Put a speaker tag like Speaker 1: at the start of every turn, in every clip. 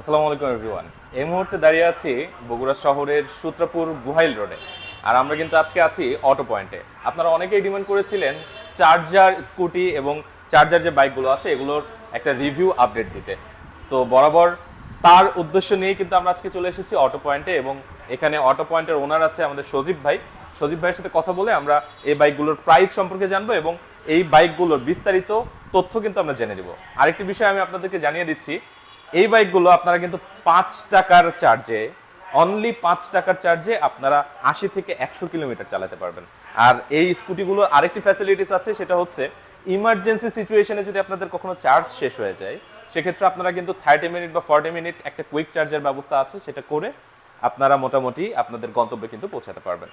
Speaker 1: আসসালামু আলাইকুম এভরিওয়ান এই মুহূর্তে দাঁড়িয়ে আছি বগুড়া শহরের সূত্রাপুর গুহাইল রোডে। আর আমরা কিন্তু আজকে আছি অটো পয়েন্টে আপনারা অনেকেই ডিমান্ড করেছিলেন চার্জার স্কুটি এবং চার্জার যে বাইকগুলো আছে, এগুলোর একটা রিভিউ আপডেট দিতে। তো বরাবর তার উদ্দেশ্য নিয়ে কিন্তু আমরা আজকে চলে এসেছি অটো পয়েন্টে এবং এখানে অটো পয়েন্টের ওনার আছে আমাদের সজীব ভাই। সজীব ভাইয়ের সাথে কথা বলে আমরা এই বাইকগুলোর প্রাইস সম্পর্কে জানব এবং এই বাইকগুলোর বিস্তারিত তথ্য কিন্তু আমরা জেনে নিব। আরেকটি বিষয় আমি আপনাদেরকে জানিয়ে দিচ্ছি এই বাইকগুলো আপনারা কিন্তু পাঁচ টাকার চার্জে অনলি পাঁচ টাকার চার্জে আপনারা আশি থেকে একশো কিলোমিটার চালাতে পারবেন। আর এই স্কুটিগুলোর আরেকটি ফ্যাসিলিটিস আছে, সেটা হচ্ছে ইমার্জেন্সি সিচুয়েশনে যদি আপনাদের কখনো চার্জ শেষ হয়ে যায়, সেক্ষেত্রে আপনারা কিন্তু থার্টি মিনিট বা ফর্টি মিনিট একটা কুইক চার্জের ব্যবস্থা আছে, সেটা করে আপনারা মোটামুটি আপনাদের গন্তব্যে কিন্তু পৌঁছাতে পারবেন।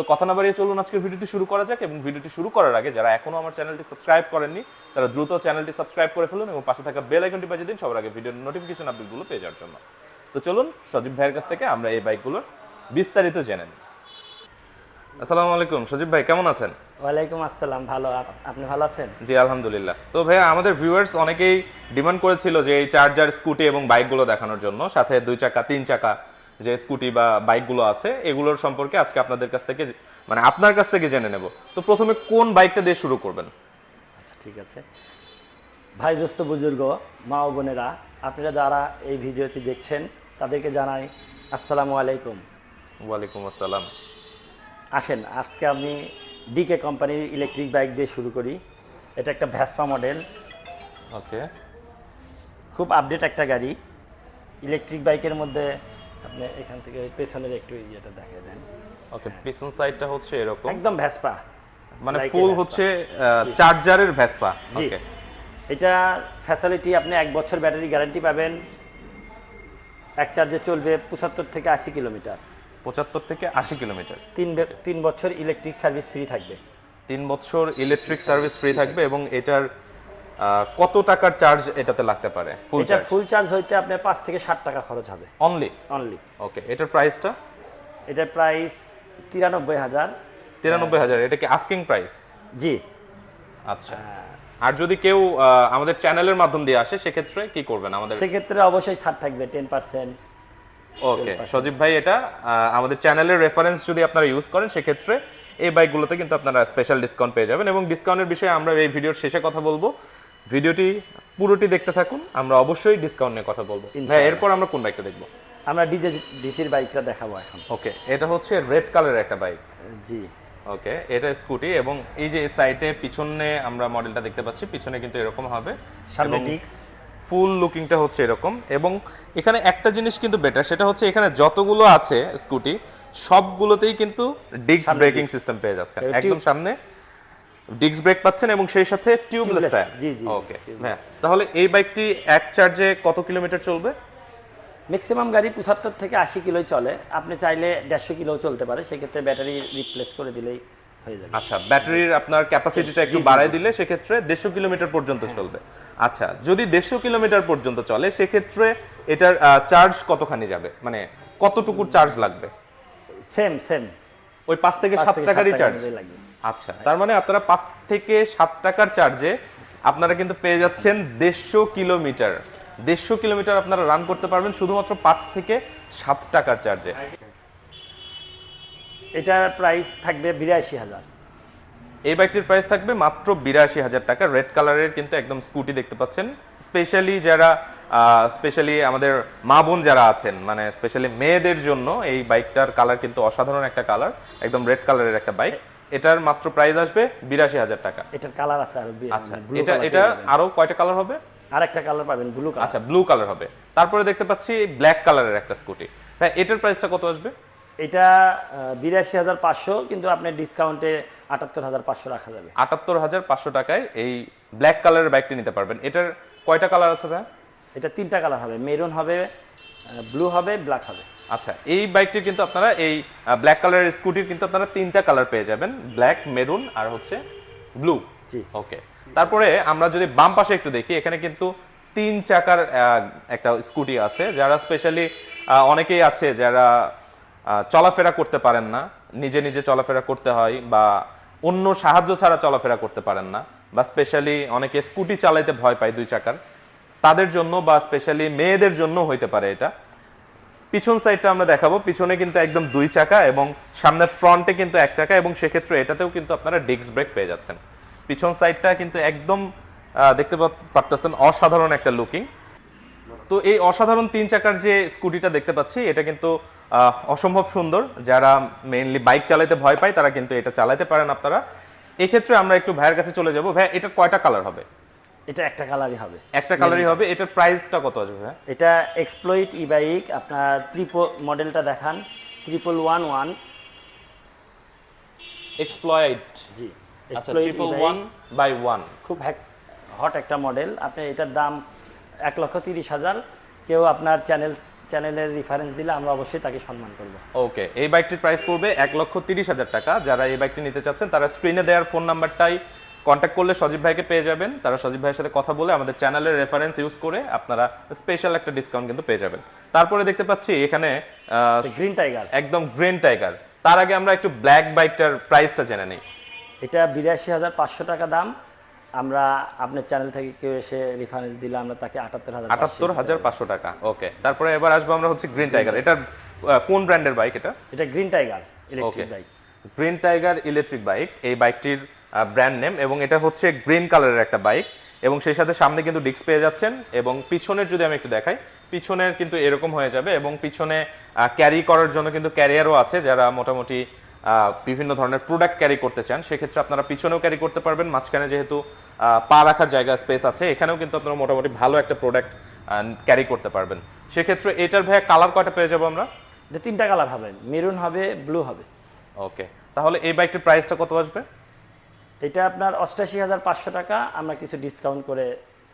Speaker 1: তো কথা না বাড়িয়ে চলুন আজকের ভিডিওটি শুরু করা যাক এবং ভিডিওটি শুরু করার আগে যারা এখনও আমার চ্যানেলটি সাবস্ক্রাইব করেননি তারা দ্রুত চ্যানেলটি সাবস্ক্রাইব করে ফেলুন এবং পাশে থাকা বেল আইকনটি বাজিয়ে দিন সবার আগে ভিডিওর নোটিফিকেশন আপডেটগুলো পেয়ে যাওয়ার জন্য। তো চলুন সজীব ভাইয়ের কাছ থেকে আমরা এই বাইকগুলোর বিস্তারিত জেনে নিই। আসসালামু আলাইকুম সজীব ভাই কেমন আছেন?
Speaker 2: ওয়ালাইকুম আসসালাম ভালো। আপ- আপনি ভালো আছেন?
Speaker 1: জি আলহামদুলিল্লাহ। তো ভাইয়া আমাদের ভিউয়ার্স অনেকেই ডিমান্ড করেছিল যে এই চার্জার স্কুটি এবং বাইকগুলো দেখানোর জন্য সাথে দুই চাকা তিন চাকা যে স্কুটি বা বাইকগুলো আছে এগুলোর সম্পর্কে আজকে আপনাদের কাছ থেকে মানে আপনার কাছ থেকে জেনে নেব। তো প্রথমে কোন বাইকটা দিয়ে শুরু করবেন?
Speaker 2: আচ্ছা ঠিক আছে। ভাই দোস্ত বুজুর্গ মা ও বোনেরা আপনারা যারা এই ভিডিওটি দেখছেন তাদেরকে জানাই আসসালামু আলাইকুম।
Speaker 1: ওয়ালাইকুম আসসালাম।
Speaker 2: আসেন আজকে আমি ডিকে কোম্পানির ইলেকট্রিক বাইক দিয়ে শুরু করি। এটা একটা ভ্যাসপা মডেল
Speaker 1: ওকে।
Speaker 2: খুব আপডেট একটা গাড়ি। ইলেকট্রিক বাইকের মধ্যে আপনি এখান থেকে পেছনের একটু ইয়েটা দেখিয়ে দেন।
Speaker 1: ওকে পিছন সাইডটা হচ্ছে এরকম।
Speaker 2: একদম ভ্যাসপা
Speaker 1: মানে ফুল হচ্ছে চার্জারের ভেসপা।
Speaker 2: জি। এটা ফ্যাসিলিটি আপনি এক বছর ব্যাটারি গ্যারান্টি পাবেন। এক চার্জে চলবে পঁচাত্তর থেকে আশি কিলোমিটার।
Speaker 1: পঁচাত্তর থেকে আশি কিলোমিটার।
Speaker 2: তিন তিন বছর ইলেকট্রিক সার্ভিস ফ্রি থাকবে।
Speaker 1: তিন বছর ইলেকট্রিক সার্ভিস ফ্রি থাকবে এবং এটার কত টাকার চার্জ এটাতে লাগতে পারে? ফুল
Speaker 2: এটা
Speaker 1: চার্জ
Speaker 2: ফুল চার্জ হইতে আপনার পাঁচ থেকে ষাট টাকা খরচ হবে।
Speaker 1: অনলি
Speaker 2: অনলি
Speaker 1: ওকে এটার প্রাইসটা
Speaker 2: এটার প্রাইস তিরানব্বই হাজার।
Speaker 1: তিরানব্বই হাজার এটা কি আস্কিং প্রাইস
Speaker 2: জি।
Speaker 1: আচ্ছা। আর যদি কেউ আমাদের চ্যানেলের মাধ্যম দিয়ে আসে সেক্ষেত্রে কি করবেন আমাদের?
Speaker 2: সেক্ষেত্রে অবশ্যই ছাড় থাকবে টেন পার্সেন্ট
Speaker 1: ওকে সজীব ভাই এটা আমাদের চ্যানেলের রেফারেন্স যদি আপনারা ইউজ করেন সেক্ষেত্রে এই বাইকগুলোতে কিন্তু আপনারা স্পেশাল ডিসকাউন্ট পেয়ে যাবেন এবং ডিসকাউন্টের বিষয়ে আমরা এই ভিডিওর শেষে কথা বলব। ভিডিওটি পুরোটি দেখতে থাকুন আমরা অবশ্যই ডিসকাউন্ট নিয়ে কথা বলব।
Speaker 2: ইনশাআল্লাহ।
Speaker 1: এরপর আমরা কোন বাইকটা দেখব?
Speaker 2: আমরা ডিজে ডিসির বাইকটা দেখাবো এখন।
Speaker 1: ওকে এটা হচ্ছে রেড কালারের একটা বাইক
Speaker 2: জি।
Speaker 1: ওকে এটা স্কুটি এবং এই যে সাইডে পিছনে আমরা মডেলটা দেখতে পাচ্ছি পিছনে কিন্তু এরকম হবে।
Speaker 2: সামনে ডিক্স
Speaker 1: ফুল লুকিংটা হচ্ছে এরকম এবং এখানে একটা জিনিস কিন্তু বেটার সেটা হচ্ছে এখানে যতগুলো আছে স্কুটি সবগুলোতেই কিন্তু ডিস্ক ব্রেকিং সিস্টেম পেয়ে
Speaker 2: যাচ্ছে।
Speaker 1: একদম সামনে। ডিস্ক ব্রেক পাচ্ছেন এবং সেই সাথে টিউবলেস টায়ার।
Speaker 2: জি, জি,
Speaker 1: ওকে হ্যাঁ তাহলে এই বাইকটি এক চার্জে কত কিলোমিটার চলবে?
Speaker 2: ম্যাক্সিমাম গাড়ি পঁচাত্তর থেকে আশি কিলোই চলে। আপনি চাইলে দেড়শো কিলো চলতে পারে সেক্ষেত্রে ব্যাটারি রিপ্লেস করে দিলেই হয়ে যাবে।
Speaker 1: আচ্ছা ব্যাটারির আপনার ক্যাপাসিটিটা একটু বাড়ায় দিলে সেক্ষেত্রে দেড়শো কিলোমিটার পর্যন্ত চলবে। আচ্ছা যদি দেড়শো কিলোমিটার পর্যন্ত চলে সেক্ষেত্রে এটার চার্জ কতখানি যাবে? মানে কতটুকু চার্জ লাগবে?
Speaker 2: সেম সেম
Speaker 1: ওই পাঁচ থেকে সাত টাকারই চার্জ
Speaker 2: লাগবে।
Speaker 1: আচ্ছা তার মানে আপনারা পাঁচ থেকে সাত টাকার চার্জে আপনারা কিন্তু পেয়ে যাচ্ছেন দেড়শো কিলোমিটার। দেড়শো কিলোমিটার আপনারা রান করতে পারবেন শুধুমাত্র পাঁচ থেকে সাত টাকার চার্জে
Speaker 2: এটার প্রাইস থাকবে বিরাশি হাজার।
Speaker 1: এই বাইকটির প্রাইস থাকবে মাত্র বিরাশি হাজার টাকা। রেড কালারের কিন্তু একদম স্কুটি দেখতে পাচ্ছেন। স্পেশালি যারা স্পেশালি আমাদের মা বোন যারা আছেন মানে স্পেশালি মেয়েদের জন্য এই বাইকটার কালার কিন্তু অসাধারণ একটা কালার একদম রেড কালারের একটা বাইক এটার মাত্র প্রাইস আসবে বিরাশি হাজার টাকা।
Speaker 2: এটার কালার আছে আর
Speaker 1: আচ্ছা এটা এটা আরও কয়টা কালার হবে?
Speaker 2: আর একটা কালার পাবেন ব্লু কালার
Speaker 1: আচ্ছা ব্লু কালার হবে। তারপরে দেখতে পাচ্ছি ব্ল্যাক কালারের একটা স্কুটি হ্যাঁ এটার প্রাইসটা কত আসবে?
Speaker 2: এটা বিরাশি হাজার পাঁচশো কিন্তু আপনার ডিসকাউন্টে আটাত্তর হাজার পাঁচশো রাখা যাবে।
Speaker 1: আটাত্তর হাজার পাঁচশো টাকায় এই ব্ল্যাক কালারের বাইকটি নিতে পারবেন। এটার কয়টা কালার আছে ভাই
Speaker 2: এটা তিনটা কালার হবে। মেরুন হবে ব্লু হবে ব্ল্যাক হবে।
Speaker 1: আচ্ছা এই বাইকটির কিন্তু আপনারা এই ব্ল্যাক কালারের স্কুটির কিন্তু আপনারা তিনটা কালার পেয়ে যাবেন ব্ল্যাক মেরুন আর হচ্ছে ব্লু
Speaker 2: জি।
Speaker 1: ওকে তারপরে আমরা যদি বাম পাশে একটু দেখি এখানে কিন্তু তিন চাকার একটা স্কুটি আছে যারা স্পেশালি অনেকেই আছে যারা চলাফেরা করতে পারেন না নিজে নিজে চলাফেরা করতে হয় বা অন্য সাহায্য ছাড়া চলাফেরা করতে পারেন না বা স্পেশালি অনেকে স্কুটি চালাইতে ভয় পায় দুই চাকার। তাদের জন্য বা স্পেশালি মেয়েদের জন্য হইতে পারে এটা। পিছন সাইডটা আমরা দেখাবো। পিছনে কিন্তু একদম দুই চাকা এবং সামনের ফ্রন্টে কিন্তু এক চাকা এবং সেক্ষেত্রে এটাতেও কিন্তু আপনারা ডিস্ক ব্রেক পেয়ে যাচ্ছেন। পিছন সাইডটা কিন্তু একদম দেখতে পারতেছেন অসাধারণ একটা লুকিং তো এই অসাধারণ তিন চাকার যে স্কুটিটা দেখতে পাচ্ছি, এটা কিন্তু অসম্ভব সুন্দর। যারা মেইনলি বাইক চালাতে ভয় পায়, তারা কিন্তু এটা চালাতে পারেন আপনারা। এক্ষেত্রে আমরা একটু ভাইয়ের কাছে চলে যাব। ভাই এটা কয়টা কালার হবে?
Speaker 2: এটা একটা কালারই হবে।
Speaker 1: একটা কালারই হবে এটার প্রাইসটা কত আসবে
Speaker 2: এটা এক্সপ্লয়েড ই বাইক আপনার ত্রিপো মডেলটা দেখান ট্রিপল ওয়ান ওয়ান
Speaker 1: এক্সপ্লয়েড
Speaker 2: জি
Speaker 1: আচ্ছা ট্রিপল ওয়ান বাই ওয়ান
Speaker 2: খুব হট একটা মডেল আপনি এটার দাম এক লক্ষ তিরিশ হাজার। কেউ আপনার চ্যানেল চ্যানেলের রেফারেন্স দিলে আমরা অবশ্যই তাকে সম্মান করব।
Speaker 1: ওকে এই বাইকটির প্রাইস পড়বে এক লক্ষ তিরিশ হাজার টাকা। যারা এই বাইকটি নিতে চাচ্ছেন তারা স্ক্রিনে দেওয়ার ফোন নাম্বারটাই কন্ট্যাক্ট করলে সজীব ভাইকে পেয়ে যাবেন। তারা সজীব ভাইয়ের সাথে কথা বলে আমাদের চ্যানেলের রেফারেন্স ইউজ করে আপনারা স্পেশাল একটা ডিসকাউন্ট কিন্তু পেয়ে যাবেন। তারপরে দেখতে পাচ্ছি এখানে
Speaker 2: গ্রিন টাইগার
Speaker 1: একদম গ্রিন টাইগার তার আগে আমরা একটু ব্ল্যাক বাইকটার প্রাইসটা জেনে নিই।
Speaker 2: এটা বিরাশি হাজার পাঁচশো টাকা দাম। আমরা আপনার চ্যানেল থেকে কেউ এসে রেফারেন্স দিলে আমরা তাকে আটাত্তর হাজার
Speaker 1: আটাত্তর হাজার পাঁচশো টাকা। ওকে তারপরে এবার আসব আমরা হচ্ছে গ্রিন টাইগার এটা কোন ব্র্যান্ডের বাইক এটা?
Speaker 2: এটা green tiger electric bike
Speaker 1: green tiger electric bike এই বাইকটির ব্র্যান্ড নেম এবং এটা হচ্ছে গ্রিন কালারের একটা বাইক এবং সেই সাথে সামনে কিন্তু ডিস্ক পেয়ে যাচ্ছেন এবং পিছনের যদি আমি একটু দেখাই পিছনের কিন্তু এরকম হয়ে যাবে এবং পিছনে ক্যারি করার জন্য কিন্তু ক্যারিয়ারও আছে যারা মোটামুটি বিভিন্ন ধরনের প্রোডাক্ট ক্যারি করতে চান সেক্ষেত্রে আপনারা পিছনেও ক্যারি করতে পারবেন মাঝখানে যেহেতু পা রাখার জায়গা স্পেস আছে এখানেও কিন্তু আপনারা মোটামুটি ভালো একটা প্রোডাক্ট ক্যারি করতে পারবেন। সেক্ষেত্রে এটার ভাইয়া কালার কয়টা পেয়ে যাব আমরা?
Speaker 2: এটা তিনটা কালার হবে মেরুন হবে ব্লু হবে।
Speaker 1: ওকে তাহলে এই বাইকটির প্রাইসটা কত আসবে?
Speaker 2: এটা আপনার অষ্টাশি হাজার পাঁচশো টাকা আমরা কিছু ডিসকাউন্ট করে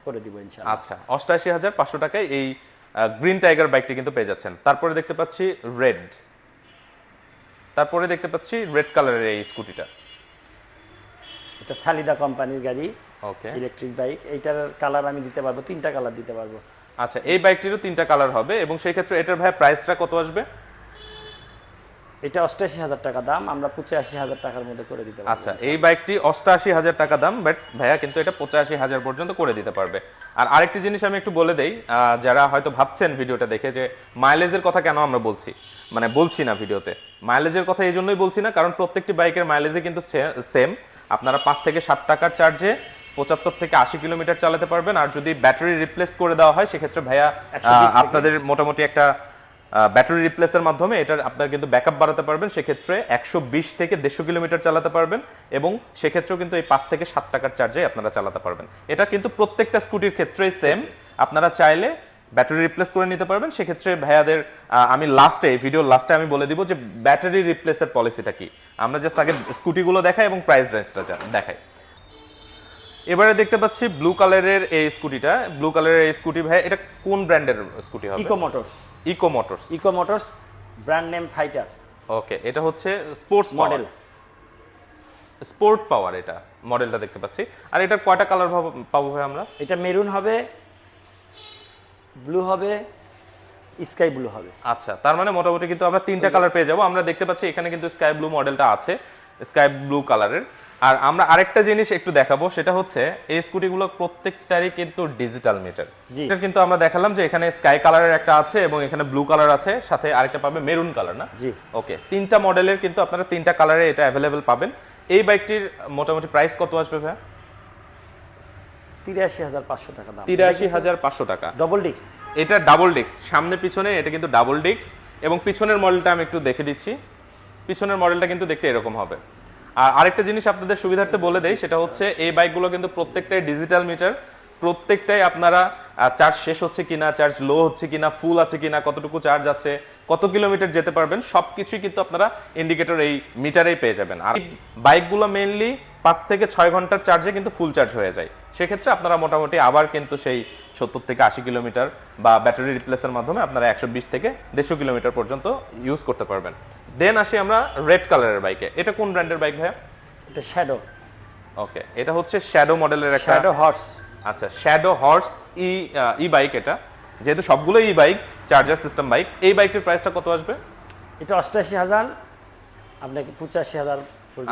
Speaker 2: করে দিব ইনশাআল্লাহ।
Speaker 1: আচ্ছা অষ্টাশি হাজার পাঁচশো টাকায় এই গ্রিন টাইগার বাইকটি কিন্তু পেয়ে যাচ্ছেন। তারপরে দেখতে পাচ্ছি রেড তারপরে দেখতে পাচ্ছি রেড কালারের এই স্কুটিটা
Speaker 2: এটা সালিদা কোম্পানির গাড়ি
Speaker 1: ওকে
Speaker 2: ইলেকট্রিক বাইক এইটার কালার আমি দিতে পারব তিনটা কালার দিতে পারব।
Speaker 1: আচ্ছা এই বাইকটিরও তিনটা কালার হবে এবং সেই ক্ষেত্রে এটার ভাই প্রাইসটা কত আসবে?
Speaker 2: এটা অষ্টাশি হাজার টাকা দাম আমরা পঁচাশি হাজার টাকার মধ্যে করে দিতে পারব
Speaker 1: আচ্ছা এই বাইকটি অষ্টাশি হাজার টাকা দাম বাট ভাইয়া কিন্তু এটা পঁচাশি হাজার পর্যন্ত করে দিতে পারবে। আর আরেকটি জিনিস আমি একটু বলে দেই যারা হয়তো ভাবছেন ভিডিওটা দেখে যে মাইলেজের কথা কেন আমরা বলছি? মানে বলছি না ভিডিওতে। মাইলেজের কথা এই জন্যই বলছি না কারণ প্রত্যেকটি বাইকের মাইলেজে কিন্তু সেম আপনারা পাঁচ থেকে সাত টাকার চার্জে পঁচাত্তর থেকে আশি কিলোমিটার চালাতে পারবেন আর যদি ব্যাটারি রিপ্লেস করে দেওয়া হয় সেক্ষেত্রে ভাইয়া
Speaker 2: 120
Speaker 1: আহ,
Speaker 2: থেকে-
Speaker 1: আপনাদের মোটামুটি একটা ব্যাটারি রিপ্লেসের মাধ্যমে এটার আপনার কিন্তু ব্যাকআপ বাড়াতে পারবেন সেক্ষেত্রে একশো বিশ থেকে দেড়শো কিলোমিটার চালাতে পারবেন এবং সেক্ষেত্রেও কিন্তু এই পাঁচ থেকে সাত টাকার চার্জে আপনারা চালাতে পারবেন। এটা কিন্তু প্রত্যেকটা স্কুটির ক্ষেত্রেই সেম আপনারা চাইলে ব্যাটারি রিপ্লেস করে নিতে পারবেন সেক্ষেত্রে ভাইয়াদের আমি লাস্টে এই ভিডিও লাস্টে আমি বলে দিব যে ব্যাটারি রিপ্লেসের পলিসিটা কি। আমরা জাস্ট আগে স্কুটিগুলো দেখাই এবং প্রাইস রেঞ্জটা দেখাই। এবারে দেখতে পাচ্ছি ব্লু কালারের এই স্কুটিটা ব্লু কালারের এই স্কুটি ভাই এটা কোন ব্র্যান্ডের স্কুটি হবে?
Speaker 2: Eco motors
Speaker 1: eco motors
Speaker 2: eco motors brand name fighter
Speaker 1: okay এটা হচ্ছে স্পোর্টস
Speaker 2: মডেল
Speaker 1: স্পোর্ট পাওয়ার এটা মডেলটা দেখতে পাচ্ছি। আর এটার কয়টা কালার পাবো ভাই আমরা?
Speaker 2: এটা মেরুন হবে ব্লু হবে স্কাই ব্লু হবে।
Speaker 1: আচ্ছা তার মানে মোটামুটি কিন্তু আমরা তিনটা কালার পেয়ে যাব। আমরা দেখতে পাচ্ছি এখানে কিন্তু স্কাই ব্লু মডেলটা আছে স্কাই ব্লু কালারের আর আমরা আরেকটা জিনিস একটু দেখাবো সেটা হচ্ছে এই স্কুটিগুলো প্রত্যেকটারই কিন্তু ডিজিটাল মিটার এটা কিন্তু আমরা দেখালাম যে এখানে স্কাই কালারের একটা আছে এবং এখানে ব্লু কালার আছে সাথে আরেকটা পাবে মেরুন কালার না?
Speaker 2: জি।
Speaker 1: ওকে তিনটা মডেলের কিন্তু আপনারা তিনটা কালারে এটা অ্যাভেলেবেল পাবেন। এই বাইকটির মোটামুটি প্রাইস কত আসবে ভাই
Speaker 2: তিরাশি হাজার পাঁচশো টাকা দাম।
Speaker 1: তিরাশি হাজার পাঁচশো টাকা।
Speaker 2: ডবল ডিক্স
Speaker 1: এটা ডাবল ডিস্ক সামনে পিছনে এটা কিন্তু ডাবল ডিস্ক এবং পিছনের মডেলটা আমি একটু দেখে দিচ্ছি। পিছনের মডেলটা কিন্তু দেখতে এরকম হবে। আর আরেকটা জিনিস আপনাদের সুবিধার্থে বলে দেই, সেটা হচ্ছে এই বাইকগুলো কিন্তু প্রত্যেকটাই ডিজিটাল মিটার, প্রত্যেকটাই আপনারা চার্জ শেষ হচ্ছে কিনা চার্জ লো হচ্ছে কিনা ফুল আছে কিনা, কতটুকু চার্জ আছে, কত কিলোমিটার যেতে পারবেন, সবকিছুই কিন্তু আপনারা ইন্ডিকেটর এই মিটারেই পেয়ে যাবেন। আর বাইকগুলো মেইনলি পাঁচ থেকে ছয় ঘণ্টার চার্জে কিন্তু ফুল চার্জ হয়ে যায়। সেক্ষেত্রে আপনারা মোটামুটি আবার কিন্তু সেই সত্তর থেকে আশি কিলোমিটার বা ব্যাটারি রিপ্লেসের মাধ্যমে আপনারা একশো বিশ থেকে দেড়শো কিলোমিটার পর্যন্ত ইউজ করতে পারবেন। দেন আসি আমরা রেড কালারের বাইকে এটা কোন ব্র্যান্ডের বাইক ভাইয়া?
Speaker 2: এটা শ্যাডো
Speaker 1: ওকে এটা হচ্ছে শ্যাডো মডেলের একটা
Speaker 2: শ্যাডো হর্স
Speaker 1: আচ্ছা shadow horse E E bike এটা। যেহেতু সবগুলো ই বাইক চার্জার সিস্টেম বাইক এই বাইকটির প্রাইসটা কত আসবে?
Speaker 2: এটা অষ্টাশি হাজার আপনাকে পঁচাশি হাজার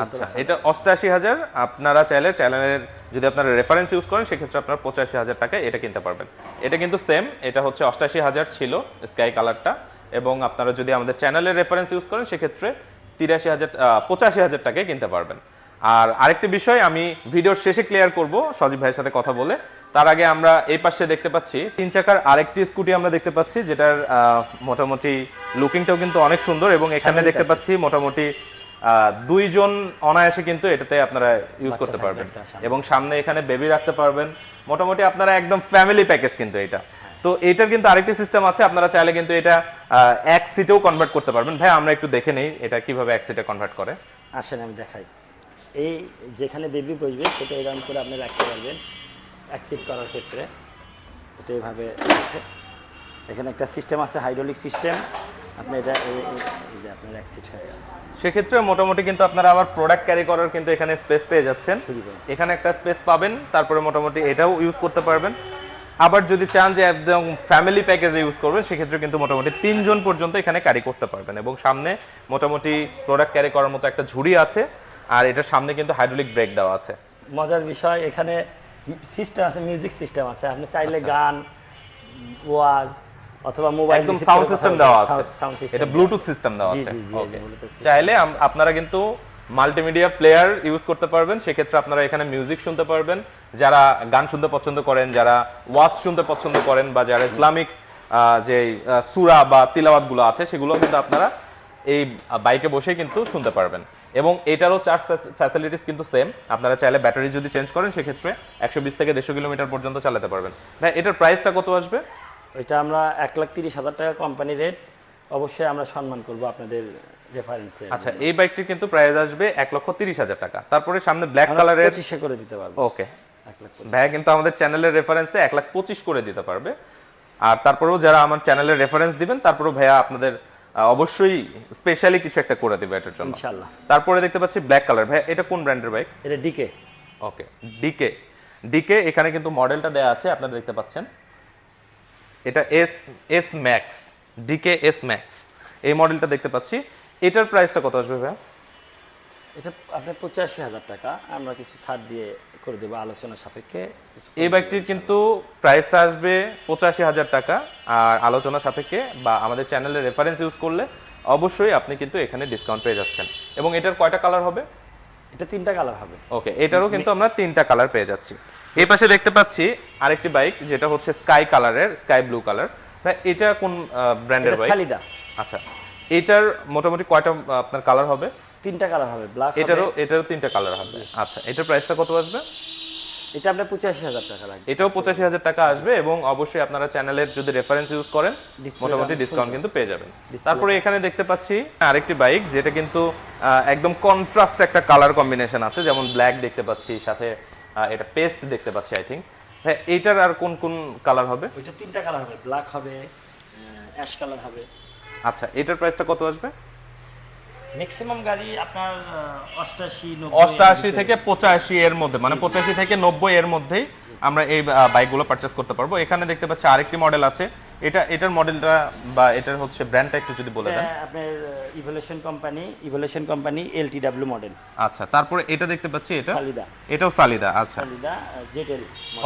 Speaker 1: আচ্ছা এটা অষ্টাশি হাজার আপনারা চাইলে চ্যানেলের যদি আপনারা রেফারেন্স ইউজ করেন সেক্ষেত্রে আপনারা পঁচাশি হাজার টাকায় এটা কিনতে পারবেন। এটা কিন্তু সেম এটা হচ্ছে অষ্টাশি হাজার ছিল স্কাই কালারটা এবং আপনারা যদি আমাদের চ্যানেলের রেফারেন্স ইউজ করেন সেক্ষেত্রে তিরাশি হাজার পঁচাশি হাজার টাকায় কিনতে পারবেন। আর আরেকটি বিষয় আমি ভিডিওর শেষে ক্লিয়ার করব সজীব ভাইয়ের সাথে কথা বলে। তার আগে আমরা এই পাশে দেখতে পাচ্ছি তিন চাকার আরেকটি স্কুটি আমরা দেখতে পাচ্ছি যেটার মোটামুটি লুকিংটাও কিন্তু অনেক সুন্দর এবং এখানে দেখতে পাচ্ছি মোটামুটি আহ, দুইজন অনায়াসে কিন্তু এটাতে আপনারা ইউজ করতে পারবেন। এবং সামনে এখানে বেবি রাখতে পারবেন। মোটামুটি আপনারা একদম ফ্যামিলি প্যাকেজ কিন্তু এটা। তো এটার কিন্তু আরেকটি সিস্টেম আছে আপনারা চাইলে কিন্তু এটা এক সিটেও কনভার্ট করতে পারবেন। ভাই আমরা একটু দেখে নেই এটা কীভাবে এক সিটে কনভার্ট করে।
Speaker 2: আসেন আমি দেখাই। এই যেখানে বেবি বসবে সেটা এরকম করে আপনি রাখতে পারবেন অ্যাক্সিট করার ক্ষেত্রে। এটা এইভাবে এখানে একটা সিস্টেম আছে হাইড্রোলিক সিস্টেম আপনি এটা আপনার অ্যাক্সিট হয়ে গেল।
Speaker 1: সেক্ষেত্রে মোটামুটি কিন্তু আপনারা আবার প্রোডাক্ট ক্যারি করার কিন্তু এখানে স্পেস পেয়ে যাচ্ছেন। এখানে একটা স্পেস পাবেন তারপরে মোটামুটি এটাও ইউজ করতে পারবেন। আবার যদি চান যে একদম ফ্যামিলি প্যাকেজে ইউজ করবেন সেক্ষেত্রে কিন্তু মোটামুটি তিনজন পর্যন্ত এখানে ক্যারি করতে পারবেন। এবং সামনে মোটামুটি প্রোডাক্ট ক্যারি করার মতো একটা ঝুড়ি আছে আর এটার সামনে কিন্তু হাইড্রোলিক ব্রেক দেওয়া আছে।
Speaker 2: মজার বিষয় এখানে সিস্টেম আছে মিউজিক সিস্টেম আছে। আপনি চাইলে
Speaker 1: আচ্ছা।
Speaker 2: গান ওয়াজ অথবা মোবাইল
Speaker 1: একদম সাউন্ড সিস্টেম দেওয়া আছে।
Speaker 2: সাউন্ড সিস্টেম
Speaker 1: এটা ব্লুটুথ সিস্টেম দেওয়া আছে। চাইলে আপনারা কিন্তু মাল্টিমিডিয়া প্লেয়ার ইউজ করতে পারবেন, সেক্ষেত্রে আপনারা এখানে মিউজিক শুনতে পারবেন। যারা গান শুনতে পছন্দ করেন, যারা ওয়াজ শুনতে পছন্দ করেন, বা যারা ইসলামিক যে সুরা বা তিলাওয়াতগুলো আছে, সেগুলো কিন্তু আপনারা এই বাইকে বসে কিন্তু শুনতে পারবেন। এবং এটারও চার্জ ফ্যাসিলিটিস কিন্তু সেম আপনারা চাইলে ব্যাটারি যদি চেঞ্জ করেন, সেক্ষেত্রে একশো বিশ থেকে দেড়শো কিলোমিটার পর্যন্ত চালাতে পারবেন। ভাই, এটার প্রাইসটা কত আসবে?
Speaker 2: ওইটা আমরা এক লাখ তিরিশ হাজার টাকা কোম্পানি রেট অবশ্যই আমরা সম্মান করব আপনাদের রেফারেন্সে
Speaker 1: আচ্ছা এই বাইকটির কিন্তু প্রাইস আসবে এক লক্ষ তিরিশ হাজার টাকা। তারপরে সামনে ব্ল্যাক কালারের
Speaker 2: পঁচিশে করে দিতে পারব।
Speaker 1: ওকে ভাইয়া কিন্তু আমাদের চ্যানেলের রেফারেন্সে এক লাখ পঁচিশ করে দিতে পারবে। আর তারপরেও যারা আমার চ্যানেলের রেফারেন্স দিবেন তারপরেও ভাইয়া আপনাদের অবশ্যই স্পেশালি কিছু একটা করে দিবে এটার জন্য। তারপরে দেখতে পাচ্ছি ব্ল্যাক কালার এটা কোন ব্র্যান্ডের বাইক
Speaker 2: এটা ডিকে
Speaker 1: ওকে ডিকে ডিকে এখানে কিন্তু মডেলটা দেয়া আছে আপনারা দেখতে পাচ্ছেন। এটা S S max DK S max এই মডেলটা দেখতে পাচ্ছি। এটার প্রাইসটা কত আসবে ভাইয়া?
Speaker 2: এটা আপনার পঁচাশি হাজার টাকা আমরা কিছু ছাড় দিয়ে করে দেবো আলোচনা সাপেক্ষে।
Speaker 1: এই বাইকটির কিন্তু প্রাইসটা আসবে পঁচাশি হাজার টাকা আর আলোচনা সাপেক্ষে বা আমাদের চ্যানেলের রেফারেন্স ইউজ করলে অবশ্যই আপনি কিন্তু এখানে ডিসকাউন্ট পেয়ে যাচ্ছেন। এবং এটার কয়টা কালার হবে?
Speaker 2: এটা তিনটা কালার হবে।
Speaker 1: ওকে এটারও কিন্তু আমরা তিনটা কালার পেয়ে যাচ্ছি। এই পাশে দেখতে পাচ্ছি আরেকটি বাইক যেটা হচ্ছে স্কাই কালারের স্কাই ব্লু কালার এটা কোন ব্র্যান্ডের বাইক
Speaker 2: সালিদা
Speaker 1: আচ্ছা। এটার মোটামুটি কয়টা আপনার কালার হবে?
Speaker 2: তিনটা কালার হবে ব্ল্যাক
Speaker 1: এটারও এটারও তিনটা কালার হবে। আচ্ছা এটার প্রাইসটা কত আসবে?
Speaker 2: এটা আপনার পঁচাশি হাজার টাকা লাগবে।
Speaker 1: এটাও পঁচাশি হাজার টাকা আসবে এবং অবশ্যই আপনারা চ্যানেলের যদি রেফারেন্স ইউজ করেন মোটামুটি ডিসকাউন্ট কিন্তু পেয়ে যাবেন। তারপরে এখানে দেখতে পাচ্ছি আরেকটি বাইক যেটা কিন্তু একদম কন্ট্রাস্ট একটা কালার কম্বিনেশন আছে যেমন ব্ল্যাক দেখতে পাচ্ছি সাথে এটা পেস্ট দেখতে পাচ্ছি আই থিঙ্ক হ্যাঁ এইটার আর কোন কোন কালার হবে?
Speaker 2: ওইটা তিনটা কালার হবে ব্ল্যাক হবে অ্যাশ কালার হবে।
Speaker 1: আচ্ছা এটার প্রাইসটা কত আসবে?
Speaker 2: ম্যাক্সিমাম গাড়ি আপনার অষ্টাশি
Speaker 1: অষ্টাশি থেকে পঁচাশি এর মধ্যে মানে পঁচাশি থেকে নব্বই এর মধ্যেই আমরা এই বাইকগুলো পারচেস করতে পারব। এখানে দেখতে পাচ্ছি আরেকটি মডেল আছে। এটা এটার মডেলটা বা এটার হচ্ছে ব্র্যান্ডটা একটু যদি বলে দেন।
Speaker 2: আপনার evolution company evolution company LTW model
Speaker 1: আচ্ছা তারপরে এটা দেখতে পাচ্ছি এটা?
Speaker 2: সালিদা।
Speaker 1: এটাও সালিদা আচ্ছা।
Speaker 2: সালিদা জেটেল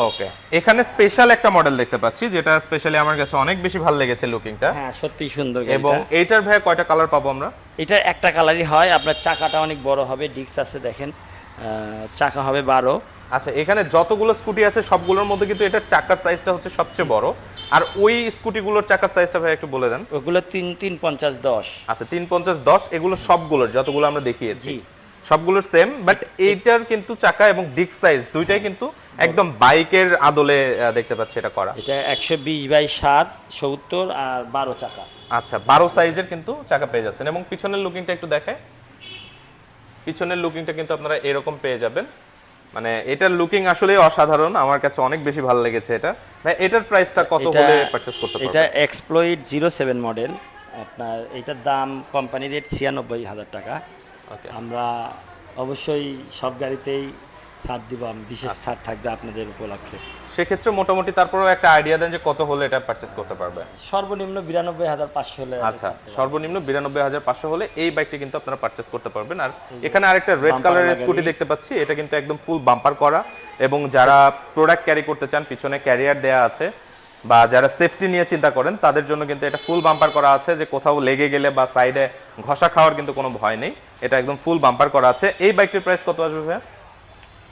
Speaker 1: ওকে। এখানে স্পেশাল একটা মডেল দেখতে পাচ্ছি যেটা স্পেশালি আমার কাছে অনেক বেশি ভালো লেগেছে লুকিংটা
Speaker 2: হ্যাঁ সত্যি সুন্দর
Speaker 1: এবং। এইটার ভাই কয়টা কালার পাবো আমরা?
Speaker 2: এটা একটা কালারই হয় আপনার চাকাটা অনেক বড় হবে ডিক্স আছে দেখেন আহ, চাকা হবে বারো।
Speaker 1: আচ্ছা এখানে যতগুলো স্কুটি আছে সবগুলোর মধ্যে কিন্তু এটার চাকার সাইজটা হচ্ছে সবচেয়ে বড়। আর ওই স্কুটিগুলোর চাকার সাইজটা ভাই একটু বলে দেন।
Speaker 2: ওগুলো তিন তিন পঞ্চাশ দশ।
Speaker 1: আচ্ছা তিন পঞ্চাশ দশ এগুলো সবগুলোর যতগুলো আমরা দেখিয়েছি। সবগুলোর সেম বাট এইটার কিন্তু চাকা এবং ডিক সাইজ দুইটাই কিন্তু একদম বাইকের আদলে দেখতে পাচ্ছি এটা করা।
Speaker 2: এটা একশো বিশ বাই সাত সত্তর আর বারো চাকা।
Speaker 1: আচ্ছা বারো সাইজের কিন্তু চাকা পেয়ে যাচ্ছেন। এবং পিছনের লুকিংটা একটু দেখায়। পিছনের লুকিংটা কিন্তু আপনারা এরকম পেয়ে যাবেন। মানে এটার লুকিং আসলে অসাধারণ। আমার কাছে অনেক বেশি ভালো লেগেছে এটা। ভাই এটার প্রাইসটা কত হলে পারচেজ করতে
Speaker 2: পারব
Speaker 1: এটা
Speaker 2: এক্সপ্লয়েড জিরো সেভেন মডেল আপনার এটার দাম কোম্পানি রেট ছিয়ানব্বই হাজার টাকা।
Speaker 1: ওকে
Speaker 2: আমরা অবশ্যই সব গাড়িতেই ছাড় দিব আমি বিশেষ
Speaker 1: আচ্ছা।
Speaker 2: ছাড় থাকবে আপনাদের উপলক্ষে।
Speaker 1: সেক্ষেত্রে মোটামুটি তারপরেও একটা আইডিয়া দেন যে কত হলে এটা পারচেস করতে পারবে।
Speaker 2: সর্বনিম্ন বিরানব্বই হাজার পাঁচশো হলে
Speaker 1: আচ্ছা সর্বনিম্ন বিরানব্বই হাজার পাঁচশো হলে এই বাইকটি কিন্তু আপনারা পারচেস করতে পারবেন। আর এখানে আরেকটা রেড কালারের স্কুটি দেখতে পাচ্ছি এটা কিন্তু একদম ফুল বাম্পার করা। এবং যারা প্রোডাক্ট ক্যারি করতে চান পিছনে ক্যারিয়ার দেয়া আছে বা যারা সেফটি নিয়ে চিন্তা করেন তাদের জন্য কিন্তু এটা ফুল বাম্পার করা আছে যে কোথাও লেগে গেলে বা সাইডে ঘষা খাওয়ার কিন্তু কোনো ভয় নেই। এটা একদম ফুল বাম্পার করা আছে। এই বাইকটির প্রাইস কত আসবে ভাইয়া?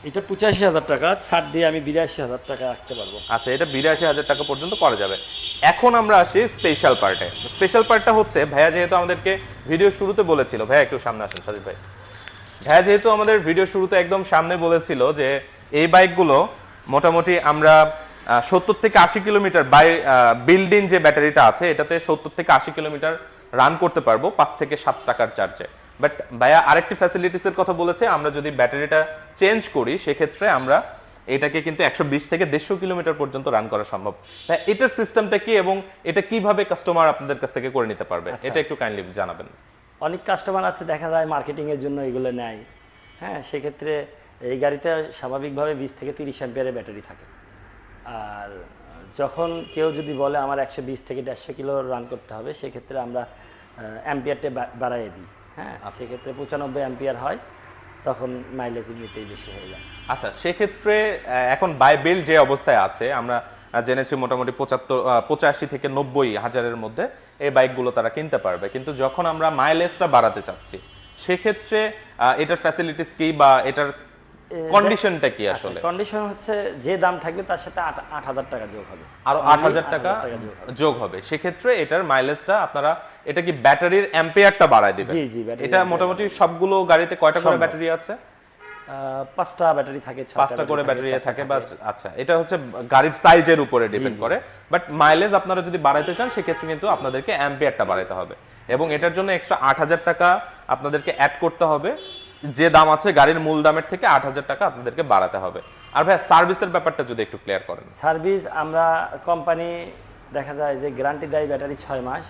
Speaker 2: এটা পঁচাশি হাজার টাকা, ছাড় দিয়ে আমি বিরাশি হাজার টাকা রাখতে পারব।
Speaker 1: আচ্ছা এটা বিরাশি হাজার টাকা পর্যন্ত করা যাবে। এখন আমরা আসি স্পেশাল পার্টে স্পেশাল পার্টটা হচ্ছে, ভাইয়া যেহেতু আমাদেরকে ভিডিও শুরুতে বলেছিল, ভাইয়া একটু সামনে আসেন, সাজিদ ভাই। ভাইয়া যেহেতু আমাদের ভিডিও শুরুতে একদম সামনে বলেছিল যে, এই বাইকগুলো মোটামুটি আমরা সত্তর থেকে আশি কিলোমিটার বাই বিল্ডিং যে ব্যাটারিটা আছে, এটাতে সত্তর থেকে আশি কিলোমিটার রান করতে পারব, পাঁচ থেকে সাত টাকার চার্জে বাট ভাইয়া আরেকটি ফ্যাসিলিটিসের কথা বলেছে আমরা যদি ব্যাটারিটা চেঞ্জ করি সেক্ষেত্রে আমরা এটাকে কিন্তু একশো বিশ থেকে দেড়শো কিলোমিটার পর্যন্ত রান করা সম্ভব। হ্যাঁ এটার সিস্টেমটা কি এবং এটা কীভাবে কাস্টমার আপনাদের কাছ থেকে করে নিতে পারবে? এটা একটু কাইন্ডলি জানাবেন।
Speaker 2: অনেক কাস্টমার আছে দেখা যায় মার্কেটিংয়ের জন্য এগুলো নেয়। হ্যাঁ সেক্ষেত্রে এই গাড়িতে স্বাভাবিকভাবে বিশ থেকে তিরিশ অ্যাম্পিয়ারের ব্যাটারি থাকে। আর যখন কেউ যদি বলে আমার একশো বিশ থেকে দেড়শো কিলো রান করতে হবে সেক্ষেত্রে আমরা অ্যাম্পিয়ারটা বাড়াইয়ে দিই। হ্যাঁ সেক্ষেত্রে পঁচানব্বই অ্যাম্পিয়ার হয় তখন মাইলেজ এমনিতেই বেশি হয়ে যায়।
Speaker 1: আচ্ছা সেক্ষেত্রে এখন বাই বিল যে অবস্থায় আছে আমরা জেনেছি মোটামুটি পঁচাত্তর পঁচাশি থেকে নব্বই হাজারের মধ্যে এই বাইকগুলো তারা কিনতে পারবে। কিন্তু যখন আমরা মাইলেজটা বাড়াতে চাচ্ছি সেক্ষেত্রে এটার ফ্যাসিলিটিস কি বা এটার কন্ডিশনটা কি আসলে?
Speaker 2: কন্ডিশন হচ্ছে যে দাম থাকবে তার সাথে আট হাজার টাকা যোগ হবে।
Speaker 1: আরও আট হাজার টাকা
Speaker 2: যোগ হবে।
Speaker 1: সেক্ষেত্রে এটার মাইলেজটা আপনারা এটা কি ব্যাটারির অ্যাম্পিয়ারটা বাড়ায় দিবেন?
Speaker 2: জি, জি,
Speaker 1: এটা মোটামুটি সবগুলো গাড়িতে কয়টা করে ব্যাটারি আছে?
Speaker 2: পাঁচটা ব্যাটারি থাকে
Speaker 1: পাঁচটা করে ব্যাটারি থাকে বা আচ্ছা এটা হচ্ছে গাড়ির সাইজের উপরে ডিপেন্ড করে। বাট মাইলেজ আপনারা যদি বাড়াইতে চান সেক্ষেত্রে কিন্তু আপনাদেরকে অ্যাম্পিয়ারটা বাড়াইতে হবে। এবং এটার জন্য এক্সট্রা আট হাজার টাকা আপনাদেরকে অ্যাড করতে হবে। যে দাম আছে গাড়ির মূল দামের থেকে আট হাজার টাকা আপনাদেরকে বাড়াতে হবে। আর ভাই সার্ভিসের ব্যাপারটা যদি একটু ক্লিয়ার করেন।
Speaker 2: সার্ভিস আমরা কোম্পানি দেখা যায় যে গ্যারান্টি দেয় ব্যাটারি ছয় মাস।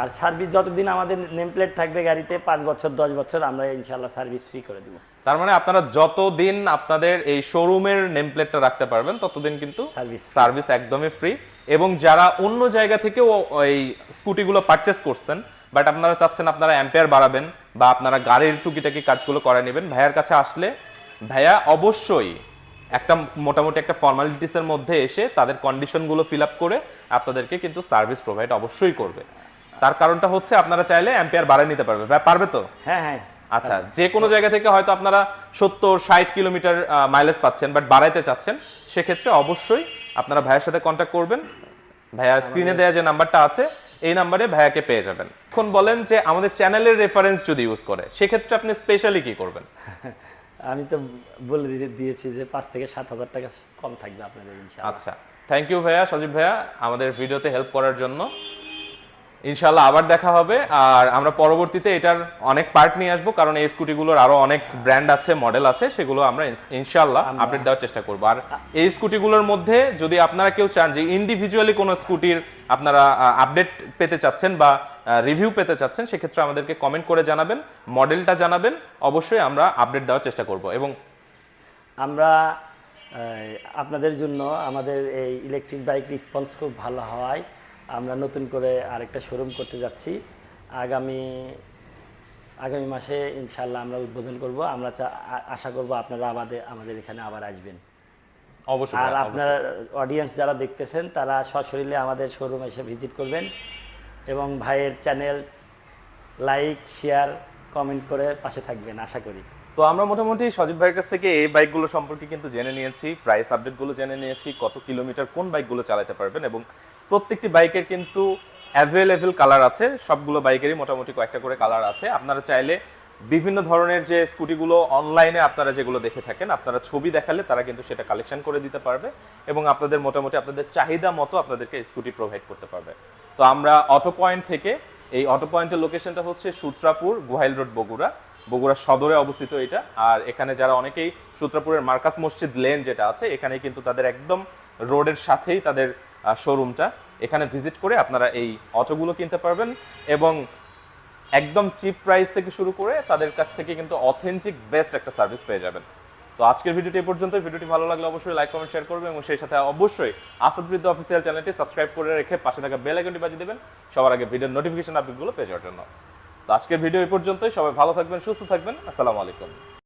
Speaker 2: আর সার্ভিস যতদিন আমাদের নেম প্লেট থাকবে গাড়িতে পাঁচ বছর দশ বছর আমরা ইনশাল্লাহ সার্ভিস ফ্রি করে দিব।
Speaker 1: তার মানে আপনারা যতদিন আপনাদের এই শোরুমের নেম প্লেটটা রাখতে পারবেন ততদিন কিন্তু
Speaker 2: সার্ভিস
Speaker 1: সার্ভিস একদমই ফ্রি এবং যারা অন্য জায়গা থেকেও এই স্কুটিগুলো পারচেস করছেন বাট আপনারা চাচ্ছেন আপনারা অ্যাম্পেয়ার বাড়াবেন বা আপনারা গাড়ির টুকিটাকি কাজগুলো করে নেবেন। ভাইয়ার কাছে আসলে ভাইয়া অবশ্যই একটা মোটামুটি একটা ফর্মালিটিসের মধ্যে এসে তাদের কন্ডিশনগুলো ফিল আপ করে আপনাদেরকে কিন্তু সার্ভিস প্রোভাইড অবশ্যই করবে। তার কারণটা হচ্ছে আপনারা চাইলে অ্যাম্পিয়ার বাড়িয়ে নিতে পারবে। পারবে তো?
Speaker 2: হ্যাঁ হ্যাঁ।
Speaker 1: আচ্ছা যে কোনো জায়গা থেকে হয়তো আপনারা সত্তর ষাট কিলোমিটার মাইলেজ পাচ্ছেন বাট বাড়াইতে চাচ্ছেন সেক্ষেত্রে অবশ্যই আপনারা ভাইয়ের সাথে কন্ট্যাক্ট করবেন। ভাইয়া স্ক্রিনে দেওয়া যে নাম্বারটা আছে এই নাম্বারে ভাইয়াকে পেয়ে যাবেন। এখন বলেন যে আমাদের চ্যানেলের রেফারেন্স যদি ইউজ করে সেক্ষেত্রে আপনি স্পেশালি কি করবেন?
Speaker 2: আমি তো বলে দিতে দিয়েছি যে পাঁচ থেকে সাত হাজার টাকা কম থাকবে আপনাদের
Speaker 1: আচ্ছা থ্যাংক ইউ ভাইয়া সজীব ভাইয়া আমাদের ভিডিওতে হেল্প করার জন্য। ইনশাল্লাহ আবার দেখা হবে। আর আমরা পরবর্তীতে এটার অনেক পার্ট নিয়ে আসব কারণ এই স্কুটিগুলোর আরও অনেক ব্র্যান্ড আছে মডেল আছে সেগুলো আমরা ইনশাল্লাহ আপডেট দেওয়ার চেষ্টা করব। আর এই স্কুটিগুলোর মধ্যে যদি আপনারা কেউ চান যে ইন্ডিভিজুয়ালি কোনো স্কুটির আপনারা আপডেট পেতে চাচ্ছেন বা রিভিউ পেতে চাচ্ছেন সেক্ষেত্রে আমাদেরকে কমেন্ট করে জানাবেন মডেলটা জানাবেন অবশ্যই আমরা আপডেট দেওয়ার চেষ্টা করব। এবং
Speaker 2: আমরা আপনাদের জন্য আমাদের এই ইলেকট্রিক বাইক রিসপন্স খুব ভালো হওয়ায় আমরা নতুন করে আরেকটা শোরুম করতে যাচ্ছি। আগামী আগামী মাসে ইনশাল্লাহ আমরা উদ্বোধন করব। আমরা আশা করব আপনারা আমাদের আমাদের এখানে আবার আসবেন।
Speaker 1: অবশ্যই
Speaker 2: আর আপনার অডিয়েন্স যারা দেখতেছেন তারা সশরীরে আমাদের শোরুম এসে ভিজিট করবেন এবং ভাইয়ের চ্যানেল লাইক শেয়ার কমেন্ট করে পাশে থাকবেন আশা করি।
Speaker 1: তো আমরা মোটামুটি সজীব ভাইয়ের কাছ থেকে এই বাইকগুলো সম্পর্কে কিন্তু জেনে নিয়েছি প্রাইস আপডেটগুলো জেনে নিয়েছি কত কিলোমিটার কোন বাইকগুলো চালাতে পারবেন এবং প্রত্যেকটি বাইকের কিন্তু অ্যাভেলেবেল কালার আছে। সবগুলো বাইকেরই মোটামুটি কয়েকটা করে কালার আছে। আপনারা চাইলে বিভিন্ন ধরনের যে স্কুটিগুলো অনলাইনে আপনারা যেগুলো দেখে থাকেন, আপনারা ছবি দেখালে তারা কিন্তু সেটা কালেকশন করে দিতে পারবে এবং আপনাদের মোটামুটি আপনাদের চাহিদা মতো আপনাদেরকে স্কুটি প্রোভাইড করতে পারবে। তো আমরা অটো পয়েন্ট থেকে এই অটো পয়েন্টের লোকেশনটা হচ্ছে সূত্রাপুর, গুহাইল রোড, বগুড়া। বগুড়া সদরে অবস্থিত এটা। আর এখানে যারা অনেকেই সূত্রাপুরের মার্কাস মসজিদ লেন যেটা আছে এখানে কিন্তু তাদের একদম রোডের সাথেই তাদের শোরুমটা এখানে ভিজিট করে আপনারা এই অটোগুলো কিনতে পারবেন এবং একদম চিপ প্রাইস থেকে শুরু করে তাদের কাছ থেকে কিন্তু অথেন্টিক বেস্ট একটা সার্ভিস পেয়ে যাবেন। তো আজকের ভিডিওটি এই পর্যন্ত ভিডিওটি ভালো লাগলে অবশ্যই লাইক কমেন্ট শেয়ার করবেন এবং সেই সাথে অবশ্যই আসাদ বৃদ্ধ অফিসিয়াল চ্যানেলটি সাবস্ক্রাইব করে রেখে পাশে থাকা বেল আইকনটি বাজিয়ে দেবেন। সবার আগে ভিডিওর নোটিফিকেশন আপডেটগুলো পেয়ে যাওয়ার জন্য। তো আজকের ভিডিও এই পর্যন্তই। সবাই ভালো থাকবেন, সুস্থ থাকবেন। আসসালামু আলাইকুম।